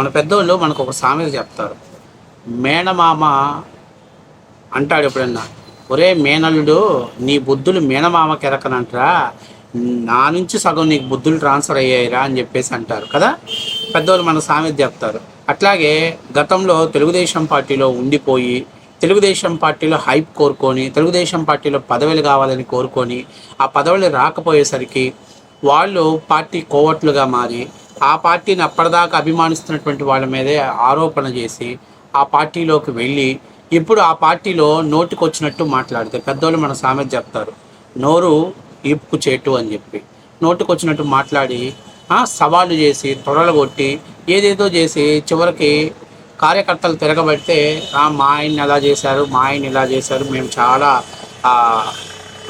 మన పెద్దోళ్ళు మనకు ఒక సామెత చెప్తారు. మేనమామ అంటాడు ఎప్పుడన్నా ఒరే మేనల్లుడు నీ బుద్ధులు మేనమామ కెరకనంటరా నా నుంచి సగం నీకు బుద్ధులు ట్రాన్స్ఫర్ అయ్యాయిరా అని చెప్పేసి అంటారు కదా. పెద్దోళ్ళు మన సామెత చెప్తారు. అట్లాగే గతంలో తెలుగుదేశం పార్టీలో ఉండిపోయి తెలుగుదేశం పార్టీలో హైప్ కోరుకొని తెలుగుదేశం పార్టీలో పదవులు కావాలని కోరుకొని ఆ పదవులు రాకపోయేసరికి వాళ్ళు పార్టీ కోవట్లుగా మారి ఆ పార్టీని అప్పటిదాకా అభిమానిస్తున్నటువంటి వాళ్ళ మీదే ఆరోపణ చేసి ఆ పార్టీలోకి వెళ్ళి ఇప్పుడు ఆ పార్టీలో నోటికొచ్చినట్టు మాట్లాడితే పెద్దోళ్ళు మన సామెత చెప్తారు. నోరు ఈపుకు చేటు అని చెప్పి. నోటికొచ్చినట్టు మాట్లాడి సవాళ్ళు చేసి తొడలు కొట్టి ఏదేదో చేసి చివరికి కార్యకర్తలు తిరగబడితే మా ఆయన్ని ఎలా చేశారు మా ఆయన ఇలా చేశారు మేము చాలా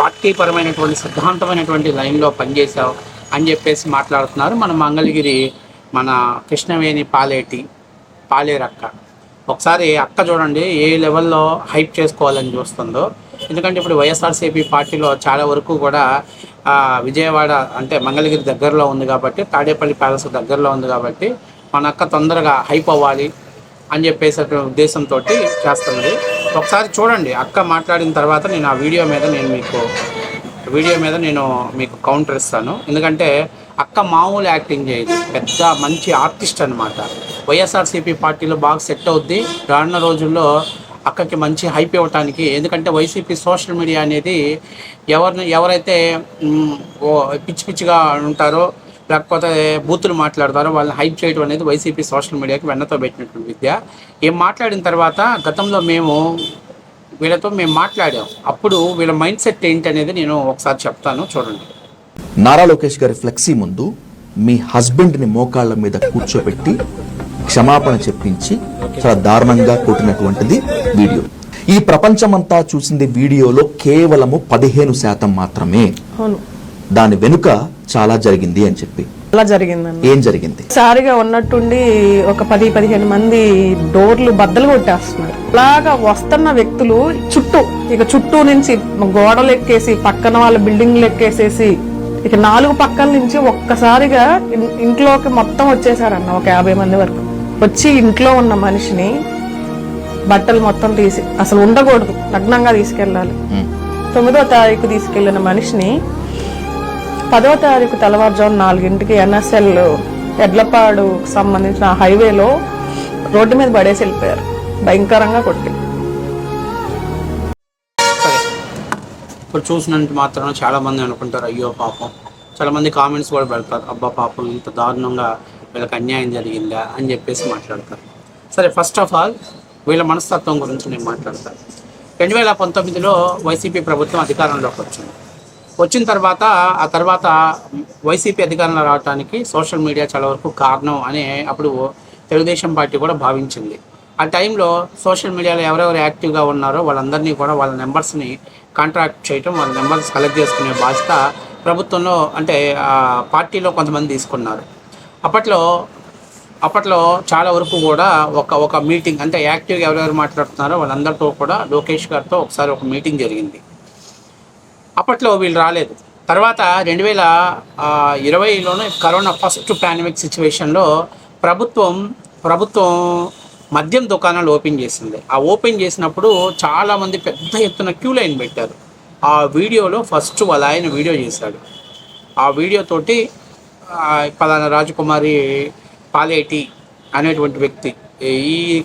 పార్టీపరమైనటువంటి సిద్ధాంతమైనటువంటి లైన్లో పనిచేసాం అని చెప్పేసి మాట్లాడుతున్నారు. మన మంగళగిరి మన కృష్ణవేణి పాలేటి పాలేరక్క. ఒకసారి అక్క చూడండి ఏ లెవెల్లో హైప్ చేసుకోవాలని చూస్తుందో. ఎందుకంటే ఇప్పుడు వైఎస్ఆర్సీపీ పార్టీలో చాలా వరకు కూడా విజయవాడ అంటే మంగళగిరి దగ్గరలో ఉంది కాబట్టి తాడేపల్లి ప్యాలెస్ దగ్గరలో ఉంది కాబట్టి మన అక్క తొందరగా హైప్ అవ్వాలి అని చెప్పేసి ఉద్దేశంతో చేస్తున్నది. ఒకసారి చూడండి అక్క మాట్లాడిన తర్వాత నేను ఆ వీడియో మీద నేను మీకు వీడియో మీద నేను మీకు కౌంటర్ ఇస్తాను. ఎందుకంటే అక్క మామూలు యాక్టింగ్ చేయదు. పెద్ద మంచి ఆర్టిస్ట్ అనమాట వైఎస్ఆర్సీపీ పార్టీలో బాగా సెట్ అవుద్ది. రానున్న రోజుల్లో అక్కకి మంచి హైప్ ఇవ్వటానికి. ఎందుకంటే వైసీపీ సోషల్ మీడియా అనేది ఎవరిని ఎవరైతే పిచ్చి పిచ్చిగా ఉంటారో లేకపోతే బూతులు మాట్లాడతారో వాళ్ళని హైప్ చేయడం అనేది వైసీపీ సోషల్ మీడియాకి వెన్నతో పెట్టినటువంటి విద్య. ఏం మాట్లాడిన తర్వాత గతంలో మేము వీళ్ళతో మేము మాట్లాడాం. అప్పుడు వీళ్ళ మైండ్ సెట్ ఏంటి అనేది నేను ఒకసారి చెప్తాను. చూడండి. నారా లోకేష్ గారి ఫ్లెక్సీ ముందు మీ హస్బెండ్ని మోకాళ్ళ మీద కూర్చోబెట్టి క్షమాపణ చెప్పించి చాలా దారుణంగా కొట్టినటువంటిది వీడియో. ఈ ప్రపంచమంతా చూసింది వీడియోలో కేవలము పదిహేను శాతం మాత్రమే. అవును. దాని వెనుక చాలా జరిగింది అని చెప్పి. అలా జరిగిందండి ఏం జరిగింది? సారిగా ఉన్నట్టుండి ఒక పది పదిహేను మంది డోర్లు బద్దలు కొట్టేస్తున్నారు. అలాగా వస్తున్న వ్యక్తులు చుట్టూ ఇక చుట్టూ నుంచి గోడలు ఎక్కేసి పక్కన వాళ్ళ బిల్డింగ్లు ఎక్కేసేసి ఇక నాలుగు పక్కల నుంచి ఒక్కసారిగా ఇంట్లోకి మొత్తం వచ్చేసారన్న ఒక యాభై మంది వరకు. వచ్చి ఇంట్లో ఉన్న మనిషిని బట్టలు మొత్తం తీసి అసలు ఉండకూడదు నగ్నంగా తీసుకెళ్ళాలి. తొమ్మిదో తారీఖు తీసుకెళ్ళిన మనిషిని పదో తారీఖు తెల్లవారుజాము నాలుగింటికి ఎన్ఎస్ఎల్ ఎడ్లపాడు సంబంధించిన హైవేలో రోడ్డు మీద పడేసి వెళ్ళిపోయారు. భయంకరంగా కొట్టి సరే. ఇప్పుడు చూసినంత మాత్రం చాలా మంది అనుకుంటారు అయ్యో పాపం. చాలా మంది కామెంట్స్ కూడా పెడతారు అబ్బా పాపం ఇంత దారుణంగా వీళ్ళకి అన్యాయం జరిగిందా అని చెప్పేసి మాట్లాడతారు. సరే ఫస్ట్ ఆఫ్ ఆల్ వీళ్ళ మనస్తత్వం గురించి నేను మాట్లాడతాను. రెండు వేల పంతొమ్మిదిలో వైసీపీ ప్రభుత్వం అధికారంలోకి వచ్చింది. వచ్చిన తర్వాత ఆ తర్వాత వైసీపీ అధికారంలో రావడానికి సోషల్ మీడియా చాలా వరకు కారణం అని అప్పుడు తెలుగుదేశం పార్టీ కూడా భావించింది. ఆ టైంలో సోషల్ మీడియాలో ఎవరెవరు యాక్టివ్గా ఉన్నారో వాళ్ళందరినీ కూడా వాళ్ళ నెంబర్స్ని కాంట్రాక్ట్ చేయటం వాళ్ళ నెంబర్స్ కలెక్ట్ చేసుకునే బాధ్యత ప్రభుత్వంలో అంటే పార్టీలో కొంతమంది తీసుకున్నారు. అప్పట్లో అప్పట్లో చాలా వరకు కూడా ఒక ఒక మీటింగ్ అంటే యాక్టివ్గా ఎవరెవరు మాట్లాడుతున్నారో వాళ్ళందరితో కూడా లోకేష్ గారితో ఒకసారి ఒక మీటింగ్ జరిగింది. అప్పట్లో వీళ్ళు రాలేదు. తర్వాత రెండు వేల ఇరవైలోనే కరోనా ఫస్ట్ పాండమిక్ సిచ్యువేషన్లో ప్రభుత్వం ప్రభుత్వం మద్యం దుకాణాలు ఓపెన్ చేసింది. ఆ ఓపెన్ చేసినప్పుడు చాలామంది పెద్ద ఎత్తున క్యూ లైన్ పెట్టారు. ఆ వీడియోలో ఫస్ట్ వాళ్ళ ఆయన వీడియో చేశాడు. ఆ వీడియోతోటి పలానా రాజకుమారి పాలేటి అనేటువంటి వ్యక్తి ఈ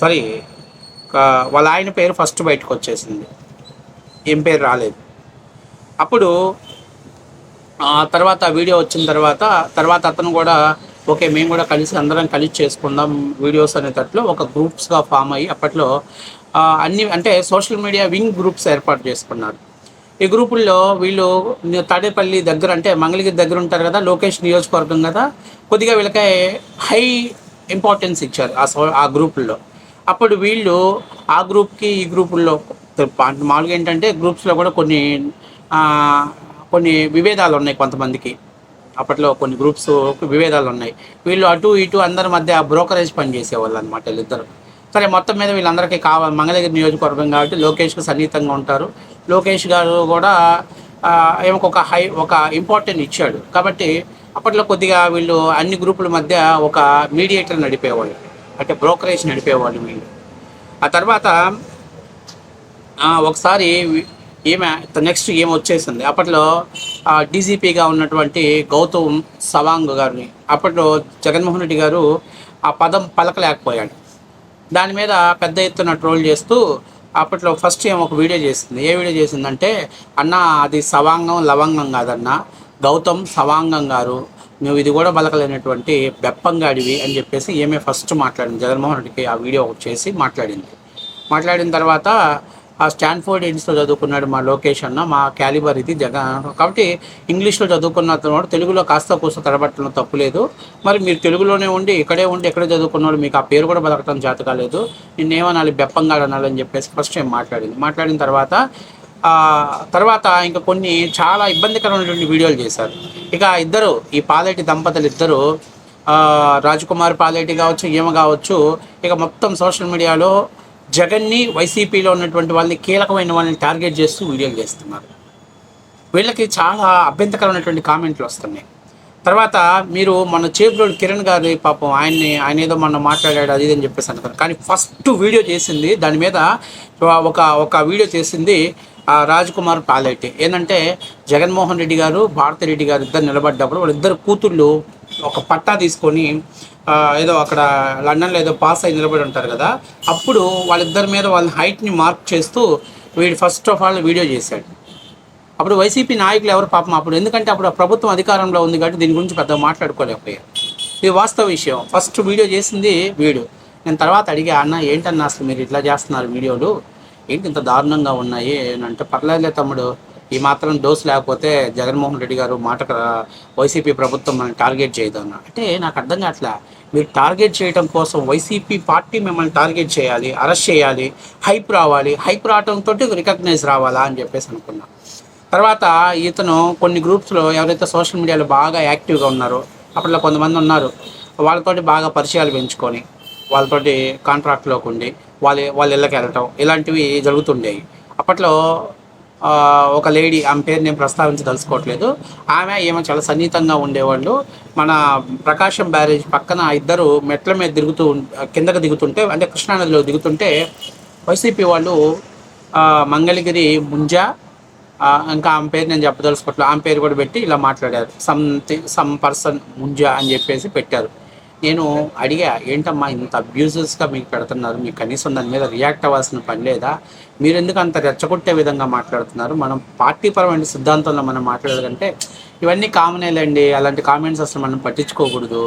సారీ వాళ్ళ ఆయన పేరు ఫస్ట్ బయటకు వచ్చేసింది. ఏం పేరు రాలేదు. అప్పుడు తర్వాత వీడియో వచ్చిన తర్వాత తర్వాత అతను కూడా ఓకే మేము కూడా కలిసి అందరం కలిసి చేసుకుందాం వీడియోస్ అనేటట్లు ఒక గ్రూప్స్గా ఫామ్ అయ్యి అప్పట్లో అన్ని అంటే సోషల్ మీడియా వింగ్ గ్రూప్స్ ఏర్పాటు చేసుకున్నారు. ఈ గ్రూపుల్లో వీళ్ళు తాడేపల్లి దగ్గర అంటే మంగళగిరి దగ్గర ఉంటారు కదా లోకేష్ నియోజకవర్గం కదా కొద్దిగా వీళ్ళకి హై ఇంపార్టెన్స్ ఇచ్చారు ఆ సో ఆ గ్రూపుల్లో. అప్పుడు వీళ్ళు ఆ గ్రూప్కి ఈ గ్రూపుల్లో మామూలుగా ఏంటంటే గ్రూప్స్లో కూడా కొన్ని కొన్ని విభేదాలు ఉన్నాయి కొంతమందికి. అప్పట్లో కొన్ని గ్రూప్స్ విభేదాలు ఉన్నాయి. వీళ్ళు అటు ఇటు అందరి మధ్య బ్రోకరేజ్ పని చేసేవాళ్ళు అనమాట వీళ్ళిద్దరు. సరే మొత్తం మీద వీళ్ళందరికీ కావాలి మంగళగిరి నియోజకవర్గం కాబట్టి లోకేష్కి సన్నిహితంగా ఉంటారు. లోకేష్ గారు కూడా ఆ, ఒక హై ఒక ఇంపార్టెంట్ ఇచ్చాడు. కాబట్టి అప్పట్లో కొద్దిగా వీళ్ళు అన్ని గ్రూపుల మధ్య ఒక మీడియేటర్ నడిపేవాళ్ళు. అంటే బ్రోకరేజ్ నడిపేవాళ్ళు వీళ్ళు. ఆ తర్వాత ఒకసారి ఈమె నెక్స్ట్ ఈమె వచ్చేసింది అప్పట్లో డీజీపీగా ఉన్నటువంటి గౌతమ్ సవాంగ్ గారిని అప్పట్లో జగన్మోహన్ రెడ్డి గారు ఆ పదం పలకలేకపోయాడు. దాని మీద పెద్ద ఎత్తున ట్రోల్ చేస్తూ అప్పట్లో ఫస్ట్ ఏమో ఒక వీడియో చేసింది? ఏ వీడియో చేసిందంటే అన్న అది సవాంగం లవంగం కాదన్న గౌతమ్ సవాంగం గారు నువ్వు ఇది కూడా బలకలేనటువంటి బెప్పంగాడివి అని చెప్పేసి ఏమే ఫస్ట్ మాట్లాడింది. జగన్మోహన్ రెడ్డికి ఆ వీడియో ఒకటి చేసి మాట్లాడింది. మాట్లాడిన తర్వాత ఆ స్టాన్ఫోర్డ్ ఇన్స్లో చదువుకున్నాడు మా లొకేషన్ మా క్యాలిబర్ ఇది జగన్ కాబట్టి ఇంగ్లీష్లో చదువుకున్న అతను తెలుగులో కాస్త కూస్త తడబట్టడం తప్పులేదు మరి మీరు తెలుగులోనే ఉండి ఇక్కడే ఉండి ఎక్కడే చదువుకున్నాడు మీకు ఆ పేరు కూడా బతకటం చేత కాలేదు నిన్నేమనాలి బెప్పంగాడు అని చెప్పేసి ఫస్ట్ టైం మాట్లాడింది. మాట్లాడిన తర్వాత తర్వాత ఇంకా కొన్ని చాలా ఇబ్బందికరమైనటువంటి వీడియోలు చేశారు. ఇక ఇద్దరు ఈ పాలేటి దంపతులు ఇద్దరు రాజకుమార్ పాలేటి కావచ్చు ఈమె కావచ్చు ఇక మొత్తం సోషల్ మీడియాలో జగన్ని వైసీపీలో ఉన్నటువంటి వాళ్ళని కీలకమైన వాళ్ళని టార్గెట్ చేస్తూ వీడియోలు చేస్తున్నారు. వీళ్ళకి చాలా అభ్యంతకరమైనటువంటి కామెంట్లు వస్తున్నాయి. తర్వాత మీరు మన చేబ్రోడ్ కిరణ్ గారి పాపం ఆయన్ని ఆయన ఏదో మన మాట్లాడాడు అది ఇది అని చెప్పేసి అంటారు కానీ ఫస్ట్ వీడియో చేసింది దాని మీద ఒక ఒక వీడియో చేసింది ఆ రాజ్ కుమార్ పాలెట్టి ఏంటంటే జగన్మోహన్ రెడ్డి గారు భారతి రెడ్డి గారు ఇద్దరు నిలబడ్డప్పుడు వాళ్ళిద్దరు కూతుళ్ళు ఒక పట్టా తీసుకొని ఏదో అక్కడ లండన్లో ఏదో పాస్ అయి నిలబడి ఉంటారు కదా అప్పుడు వాళ్ళిద్దరి మీద వాళ్ళ హైట్ని మార్క్ చేస్తూ వీడు ఫస్ట్ ఆఫ్ ఆల్ వీడియో చేశాడు. అప్పుడు వైసీపీ నాయకులు ఎవరు పాపం అప్పుడు? ఎందుకంటే అప్పుడు ఆ ప్రభుత్వం అధికారంలో ఉంది కాబట్టి దీని గురించి పెద్దగా మాట్లాడుకోలేకపోయారు. ఇది వాస్తవ విషయం. ఫస్ట్ వీడియో చేసింది వీడు. నేను తర్వాత అడిగా అన్న ఏంటన్నా అసలు మీరు ఇట్లా చేస్తున్నారు వీడియోలు? ఏంటి ఇంత దారుణంగా ఉన్నాయి? అంటే పర్లేదులే తమ్ముడు. ఈ మాత్రం డోస్ లేకపోతే జగన్మోహన్ రెడ్డి గారు మాట వైసీపీ ప్రభుత్వం మనం టార్గెట్ చేయదు అన్న. అంటే నాకు అర్థం కావట్లే. మీరు టార్గెట్ చేయడం కోసం వైసీపీ పార్టీ మిమ్మల్ని టార్గెట్ చేయాలి అరెస్ట్ చేయాలి హైప్ రావాలి హైప్ రావడంతో రికగ్నైజ్ రావాలా అని చెప్పేసి అనుకున్నాను తర్వాత ఇతను కొన్ని గ్రూప్స్లో ఎవరైతే సోషల్ మీడియాలో బాగా యాక్టివ్గా ఉన్నారో అప్పట్లో కొంతమంది ఉన్నారు వాళ్ళతోటి బాగా పరిచయాలు పెంచుకొని వాళ్ళతోటి కాంట్రాక్ట్లోకి ఉండి వాళ్ళ వాళ్ళ ఇళ్ళకి వెళ్ళటం ఇలాంటివి జరుగుతుండేవి. అప్పట్లో ఒక లేడీ ఆమె పేరు నేను ప్రస్తావించదలుచుకోవట్లేదు ఆమె ఏమో చాలా సన్నిహితంగా ఉండేవాళ్ళు. మన ప్రకాశం బ్యారేజ్ పక్కన ఇద్దరు మెట్ల మీద దిగుతూ కిందకు కిందకి దిగుతుంటే అంటే కృష్ణానదిలో దిగుతుంటే వైసీపీ వాళ్ళు మంగళగిరి ముంజా ఇంకా ఆమె పేరు నేను చెప్పదలుచుకోవట్లేదు. ఆమె పేరు కూడా పెట్టి ఇలా మాట్లాడారు. సంథింగ్ సమ్ పర్సన్ ముంజా అని చెప్పేసి పెట్టారు. నేను అడిగా ఏంటమ్మా ఇంత అబ్యూజెస్గా మీకు పెడుతున్నారు? మీకు కనీసం దాని మీద రియాక్ట్ అవ్వాల్సిన పని లేదా? మీరు ఎందుకు అంత రెచ్చగొట్టే విధంగా మాట్లాడుతున్నారు? మనం పార్టీపరమైన సిద్ధాంతంలో మనం మాట్లాడాలంటే ఇవన్నీ కామనేలండి అలాంటి కామెంట్స్ అసలు మనం పట్టించుకోకూడదు.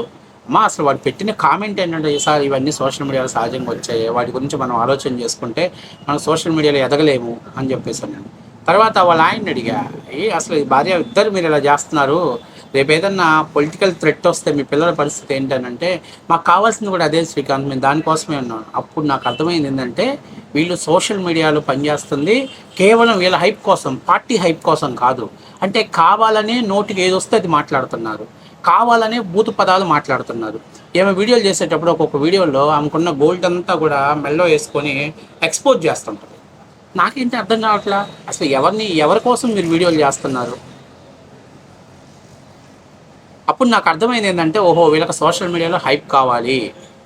అమ్మా అసలు వాడు పెట్టిన కామెంట్ ఏంటంటే ఈసారి ఇవన్నీ సోషల్ మీడియాలో సహజంగా వచ్చాయి. వాటి గురించి మనం ఆలోచన చేసుకుంటే మనం సోషల్ మీడియాలో ఎదగలేము అని చెప్పేసి నేను తర్వాత వాళ్ళ ఆయన్ని అడిగా ఏ అసలు ఈ భార్య ఇద్దరు మీరు ఇలా చేస్తున్నారు? రేపు ఏదన్నా పొలిటికల్ థ్రెట్ వస్తే మీ పిల్లల పరిస్థితి ఏంటనంటే మాకు కావాల్సింది కూడా అదే శ్రీకాంత్ మేము దానికోసమే ఉన్నాం. అప్పుడు నాకు అర్థమైంది ఏంటంటే వీళ్ళు సోషల్ మీడియాలో పనిచేస్తుంది కేవలం వీళ్ళ హైప్ కోసం పార్టీ హైప్ కోసం కాదు. అంటే కావాలనే నోటికి ఏది వస్తే అది మాట్లాడుతున్నారు. కావాలనే బూతు పదాలు మాట్లాడుతున్నారు. ఏమో వీడియోలు చేసేటప్పుడు ఒక్కొక్క వీడియోలో ఆమెకున్న గోల్డ్ అంతా కూడా మెల్లో వేసుకొని ఎక్స్పోజ్ చేస్తుంటారు నాకేంటి అర్థం కావట్లా? అసలు ఎవరిని ఎవరి కోసం మీరు వీడియోలు చేస్తున్నారు? అప్పుడు నాకు అర్థమైంది ఏంటంటే ఓహో వీళ్ళకి సోషల్ మీడియాలో హైప్ కావాలి.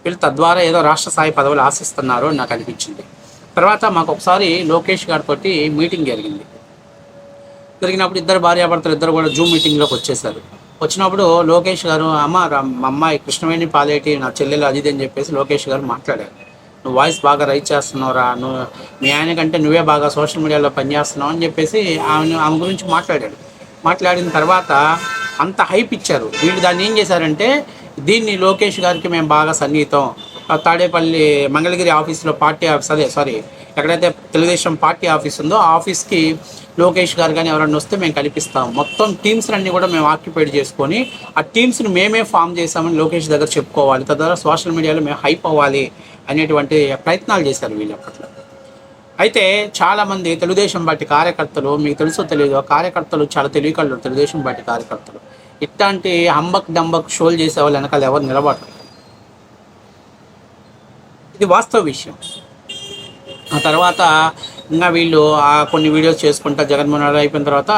వీళ్ళు తద్వారా ఏదో రాష్ట్ర స్థాయి పదవులు ఆశిస్తున్నారు అని నాకు అనిపించింది. తర్వాత మాకు ఒకసారి లోకేష్ గారితో మీటింగ్ జరిగింది. జరిగినప్పుడు ఇద్దరు భార్యాభర్తలు ఇద్దరు కూడా జూమ్ మీటింగ్లోకి వచ్చేసారు. వచ్చినప్పుడు లోకేష్ గారు అమ్మ మా అమ్మాయి కృష్ణవేణి పాలేటి నా చెల్లెలు అది అని చెప్పేసి లోకేష్ గారు మాట్లాడారు. నువ్వు వాయిస్ బాగా రైట్ చేస్తున్నావురా నువ్వు మీ ఆయన కంటే నువ్వే బాగా సోషల్ మీడియాలో పనిచేస్తున్నావు అని చెప్పేసి ఆమె ఆమె గురించి మాట్లాడాడు. మాట్లాడిన తర్వాత అంత హైప్ ఇచ్చారు. వీళ్ళు దాన్ని ఏం చేశారంటే దీన్ని లోకేష్ గారికి మేము బాగా సన్నిహితం. ఆ తాడేపల్లి మంగళగిరి ఆఫీస్లో పార్టీ ఆఫీస్ అదే సారీ ఎక్కడైతే తెలుగుదేశం పార్టీ ఆఫీస్ ఉందో ఆఫీస్కి లోకేష్ గారు కానీ ఎవరన్నా వస్తే మేము కల్పిస్తాం. మొత్తం టీమ్స్ అన్ని కూడా మేము ఆక్యుపైడ్ చేసుకొని ఆ టీమ్స్ని మేమే ఫామ్ చేసామని లోకేష్ దగ్గర చెప్పుకోవాలి. తద్వారా సోషల్ మీడియాలో మేము హైప్ అవ్వాలి. అనేటువంటి ప్రయత్నాలు చేశారు వీళ్ళు అప్పట్లో. అయితే చాలామంది తెలుగుదేశం పార్టీ కార్యకర్తలు మీకు తెలుసో తెలియదు కార్యకర్తలు చాలా తెలివికళ్ళు తెలుగుదేశం పార్టీ కార్యకర్తలు. ఇట్లాంటి హంబక్ డంబక్ షోలు చేసే వాళ్ళు వెనకాల ఎవరు నిలబడరు. ఇది వాస్తవ విషయం. ఆ తర్వాత ఇంకా వీళ్ళు ఆ కొన్ని వీడియోస్ చేసుకుంటా జగన్మోహన్ రెడ్డి అయిపోయిన తర్వాత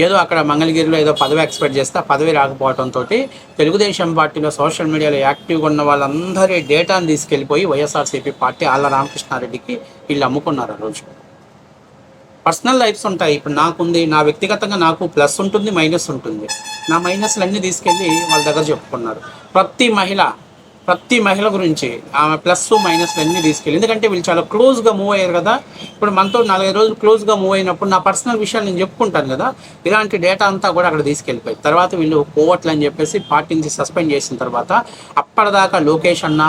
ఏదో అక్కడ మంగళగిరిలో ఏదో పదవి ఎక్స్పెక్ట్ చేస్తే పదవి రాకపోవడంతో తెలుగుదేశం పార్టీలో సోషల్ మీడియాలో యాక్టివ్గా ఉన్న వాళ్ళందరి డేటాను తీసుకెళ్ళిపోయి వైఎస్ఆర్సీపీ పార్టీ ఆళ్ళ రామకృష్ణారెడ్డికి వీళ్ళు అమ్ముకున్నారు ఆ రోజు. పర్సనల్ లైఫ్స్ ఉంటాయి. ఇప్పుడు నాకుంది నా వ్యక్తిగతంగా నాకు ప్లస్ ఉంటుంది మైనస్ ఉంటుంది. నా మైనస్లు అన్నీ తీసుకెళ్ళి వాళ్ళ దగ్గర చెప్పుకున్నారు. ప్రతి మహిళ ప్రతి మహిళ గురించి ఆమె ప్లస్ మైనస్ అన్నీ తీసుకెళ్ళి ఎందుకంటే వీళ్ళు చాలా క్లోజ్గా మూవ్ అయ్యారు కదా. ఇప్పుడు మనతో నలభై రోజులు క్లోజ్గా మూవ్ అయినప్పుడు నా పర్సనల్ విషయాలు నేను చెప్పుకుంటాను కదా ఇలాంటి డేటా అంతా కూడా అక్కడ తీసుకెళ్ళిపోయి తర్వాత వీళ్ళు పోవట్లు అని చెప్పేసి పార్టీ నుంచి సస్పెండ్ చేసిన తర్వాత అప్పటిదాకా లోకేష్ అన్న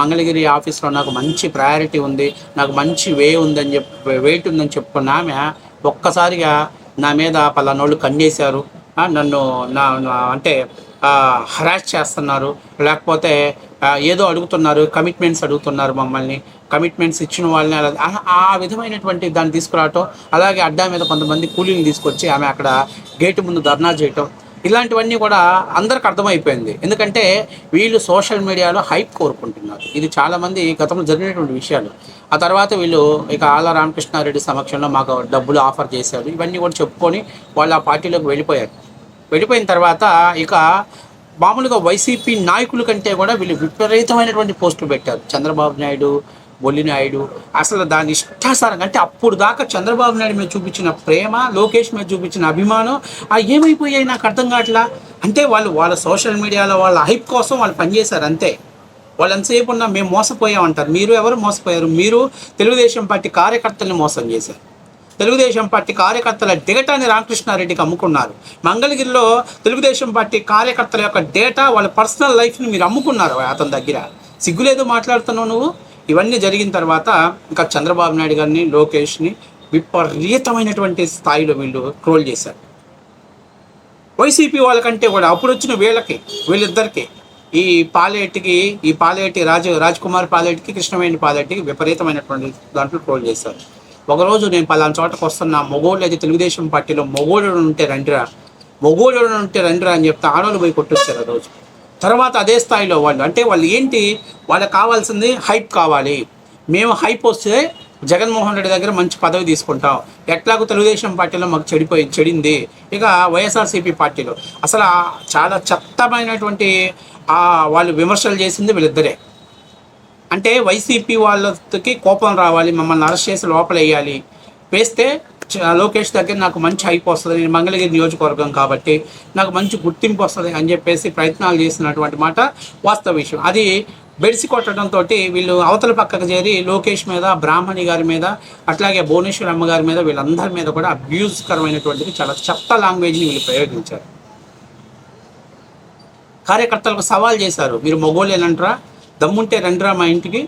మంగళగిరి ఆఫీస్లో నాకు మంచి ప్రయారిటీ ఉంది నాకు మంచి వే ఉందని చెప్పి వెయిట్ ఉందని చెప్పుకున్న ఆమె ఒక్కసారిగా నా మీద పలానోళ్ళు కన్నేశారు. నన్ను నా అంటే హరాస్ చేస్తున్నారు. లేకపోతే ఏదో అడుగుతున్నారు కమిట్మెంట్స్ అడుగుతున్నారు మమ్మల్ని. కమిట్మెంట్స్ ఇచ్చిన వాళ్ళని అలా ఆ- విధమైనటువంటి దాన్ని తీసుకురావటం అలాగే అడ్డా మీద కొంతమంది కూలీని తీసుకొచ్చి ఆమె అక్కడ గేటు ముందు ధర్నా చేయటం ఇలాంటివన్నీ కూడా అందరికి అర్థమైపోయింది. ఎందుకంటే వీళ్ళు సోషల్ మీడియాలో హైప్ కోరుకుంటున్నారు. ఇది చాలామంది గతంలో జరిగినటువంటి విషయాలు. ఆ తర్వాత వీళ్ళు ఇక ఆల రామకృష్ణారెడ్డి సమక్షంలో మాకు డబ్బులు ఆఫర్ చేశారు. ఇవన్నీ కూడా చెప్పుకొని వాళ్ళు ఆ పార్టీలోకి వెళ్ళిపోయారు. వెళ్ళిపోయిన తర్వాత ఇక మామూలుగా వైసీపీ నాయకుల కంటే కూడా వీళ్ళు విపరీతమైనటువంటి పోస్టులు పెట్టారు. చంద్రబాబు నాయుడు బొల్లి నాయుడు. అసలు దాని ఇష్టాసారంగా అంటే అప్పుడు దాకా చంద్రబాబు నాయుడు మీద చూపించిన ప్రేమ లోకేష్ మీద చూపించిన అభిమానం ఆ ఏమైపోయాయి నాకు అర్థం కావట్లా? అంటే వాళ్ళు వాళ్ళ సోషల్ మీడియాలో వాళ్ళ హైప్ కోసం వాళ్ళు పనిచేశారు అంతే. వాళ్ళు ఎంతసేపు ఉన్నా మేము మోసపోయామంటారు. మీరు ఎవరు మోసపోయారు? మీరు తెలుగుదేశం పార్టీ కార్యకర్తల్ని మోసం చేశారు. తెలుగుదేశం పార్టీ కార్యకర్తల డేటాని రామకృష్ణారెడ్డికి అమ్ముకున్నారు. మంగళగిరిలో తెలుగుదేశం పార్టీ కార్యకర్తల యొక్క డేటా వాళ్ళ పర్సనల్ లైఫ్ని మీరు అమ్ముకున్నారు అతని దగ్గర. సిగ్గులేదు మాట్లాడుతున్నావు నువ్వు? ఇవన్నీ జరిగిన తర్వాత ఇంకా చంద్రబాబు నాయుడు గారిని లోకేష్ని విపరీతమైనటువంటి స్థాయిలో వీళ్ళు ట్రోల్ చేశారు. వైసీపీ వాళ్ళకంటే కూడా అప్పుడు వచ్చిన వీళ్ళకి వీళ్ళిద్దరికి ఈ పాలేటికి ఈ పాలేటి రాజు రాజ్ కుమార్ పాలేటికి కృష్ణవేణి పాలేటికి విపరీతమైనటువంటి దాంట్లో ట్రోల్ చేశారు. ఒకరోజు నేను పలానా చోటకు వస్తున్నా మొగోళ్ళు అయితే తెలుగుదేశం పార్టీలో మొగోళ్ళు ఉంటే రండిరా మొగోళ్ళు ఉంటే రండిరా అని చెప్తే ఆడవాళ్ళు పోయి కొట్టొచ్చారు ఆ రోజు. తర్వాత అదే స్థాయిలో వాళ్ళు అంటే వాళ్ళు ఏంటి వాళ్ళకి కావాల్సింది హైప్ కావాలి. మేము హైప్ వస్తే జగన్మోహన్ రెడ్డి దగ్గర మంచి పదవి తీసుకుంటాం. ఎట్లాగో తెలుగుదేశం పార్టీలో మాకు చెడిపోయి చెడింది. ఇక వైఎస్ఆర్సీపీ పార్టీలో. అసలు చాలా చెత్తమైనటువంటి వాళ్ళు విమర్శలు చేసింది వీళ్ళిద్దరే. అంటే వైసీపీ వాళ్ళకి కోపం రావాలి మమ్మల్ని అరెస్ట్ చేసి లోపల వేయాలి. వేస్తే లోకేష్ దగ్గర నాకు మంచి హైప్ వస్తుంది. నేను మంగళగిరి నియోజకవర్గం కాబట్టి నాకు మంచి గుర్తింపు వస్తుంది అని చెప్పేసి ప్రయత్నాలు చేసినటువంటి మాట వాస్తవ విషయం. అది బెడిసి కొట్టడంతో వీళ్ళు అవతల పక్కకు చేరి లోకేష్ మీద బ్రాహ్మణి గారి మీద అట్లాగే భువనేశ్వర్ అమ్మ గారి మీద వీళ్ళందరి మీద కూడా అబ్యూస్కరమైనటువంటిది చాలా చెత్త లాంగ్వేజ్ని వీళ్ళు ప్రయోగించారు. కార్యకర్తలకు సవాల్ చేశారు. మీరు మొగోళ్ళేనంటారా? దమ్ముంటే రండిరా మా ఇంటికి.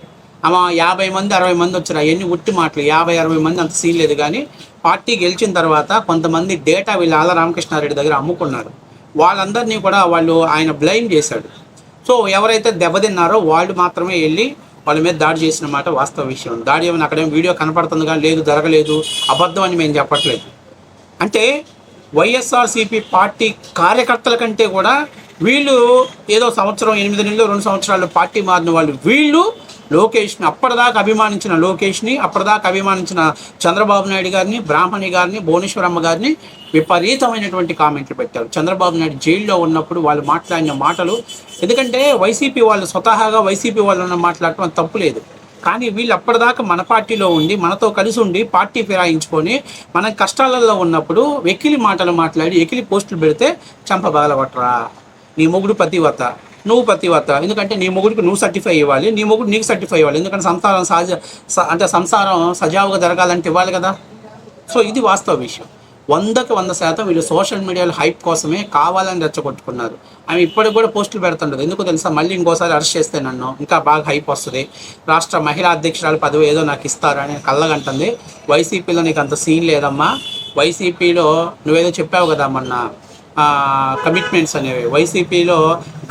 ఆమె యాభై మంది అరవై మంది వచ్చారు. అవన్నీ ఉట్టి మాటలు. యాభై అరవై మంది అంత సీన్ లేదు కానీ పార్టీ గెలిచిన తర్వాత కొంతమంది డేటా వీళ్ళు ఆల రామకృష్ణారెడ్డి దగ్గర అమ్ముకున్నారు. వాళ్ళందరినీ కూడా వాళ్ళు ఆయన బ్లైమ్ చేశాడు. సో ఎవరైతే దెబ్బతిన్నారో వాళ్ళు మాత్రమే వెళ్ళి వాళ్ళ మీద దాడి చేసిన మాట వాస్తవ విషయం. దాడి ఏమైనా అక్కడేం వీడియో కనపడుతుంది కానీ లేదు జరగలేదు అబద్ధం అని మేము చెప్పట్లేదు. అంటే వైఎస్ఆర్సీపీ పార్టీ కార్యకర్తల కంటే కూడా వీళ్ళు ఏదో సంవత్సరం ఎనిమిది నెలలు రెండు సంవత్సరాలు పార్టీ మారిన వాళ్ళు. వీళ్ళు లోకేష్ని అప్పటిదాకా అభిమానించిన లోకేష్ని అప్పటిదాకా అభిమానించిన చంద్రబాబు నాయుడు గారిని బ్రాహ్మణి గారిని భువనేశ్వరమ్మ గారిని విపరీతమైనటువంటి కామెంట్లు పెట్టారు. చంద్రబాబు నాయుడు జైల్లో ఉన్నప్పుడు వాళ్ళు మాట్లాడిన మాటలు ఎందుకంటే వైసీపీ వాళ్ళు స్వతహాగా వైసీపీ వాళ్ళు మాట్లాడటం అది తప్పు లేదు. కానీ వీళ్ళు అప్పటిదాకా మన పార్టీలో ఉండి మనతో కలిసి ఉండి పార్టీ ఫిరాయించుకొని మన కష్టాలలో ఉన్నప్పుడు ఎకిలి మాటలు మాట్లాడి ఎకిలి పోస్టులు పెడితే చంప నీ మొగుడు పతివత నువ్వు పతివత ఎందుకంటే నీ మొగుడికి నువ్వు సర్టిఫై ఇవ్వాలి నీ మొగుడు నీకు సర్టిఫై ఇవ్వాలి. ఎందుకంటే సంసారం సహజ అంటే సంసారం సజావుగా జరగాలంటే ఇవ్వాలి కదా. సో ఇది వాస్తవ విషయం. వందకి వంద శాతం వీళ్ళు సోషల్ మీడియాలో హైప్ కోసమే కావాలని రెచ్చగొట్టుకున్నారు. ఆమె ఇప్పటికి కూడా పోస్టులు పెడుతుండదు. ఎందుకు తెలుసా? మళ్ళీ ఇంకోసారి అరెస్ట్ చేస్తే నన్ను ఇంకా బాగా హైప్ వస్తుంది. రాష్ట్ర మహిళా అధ్యక్షురాలు పదవి ఏదో నాకు ఇస్తారని కళ్ళగంటుంది వైసీపీలో నీకు అంత సీన్ లేదమ్మా. వైసీపీలో నువ్వేదో చెప్పావు కదా మొన్న. కమిట్మెంట్స్ అనేవి. వైసీపీలో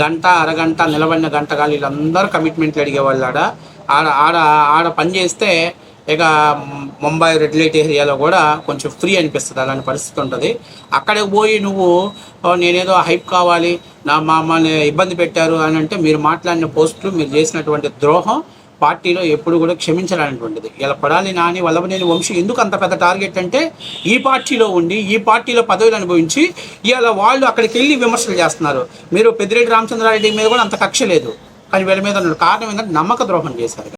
గంట అరగంట నిలబడిన గంట కానీ వీళ్ళందరూ కమిట్మెంట్లు అడిగేవాళ్ళు ఆడ ఆడ ఆడ ఆడ పని చేస్తే ఇక ముంబై రెడ్ లైట్ ఏరియాలో కూడా కొంచెం ఫ్రీ అనిపిస్తుంది. అలాంటి పరిస్థితి ఉంటుంది. అక్కడికి పోయి నువ్వు నేనేదో హైప్ కావాలి. నా మమ్మల్ని ఇబ్బంది పెట్టారు అని అంటే మీరు మాట్లాడిన పోస్టులు మీరు చేసినటువంటి ద్రోహం పార్టీలో ఎప్పుడు కూడా క్షమించాలనేటువంటిది. ఇలా కొడాలి నాని వల్లభనేని వంశీ ఎందుకు అంత పెద్ద టార్గెట్ అంటే ఈ పార్టీలో ఉండి ఈ పార్టీలో పదవులు అనుభవించి ఇలా వాళ్ళు అక్కడికి వెళ్ళి విమర్శలు చేస్తున్నారు. మీరు పెద్దిరెడ్డి రామచంద్రారెడ్డి మీద కూడా అంత కక్ష లేదు. కానీ వీళ్ళ మీద ఉన్న కారణం ఏంటంటే నమ్మక ద్రోహం చేశారు.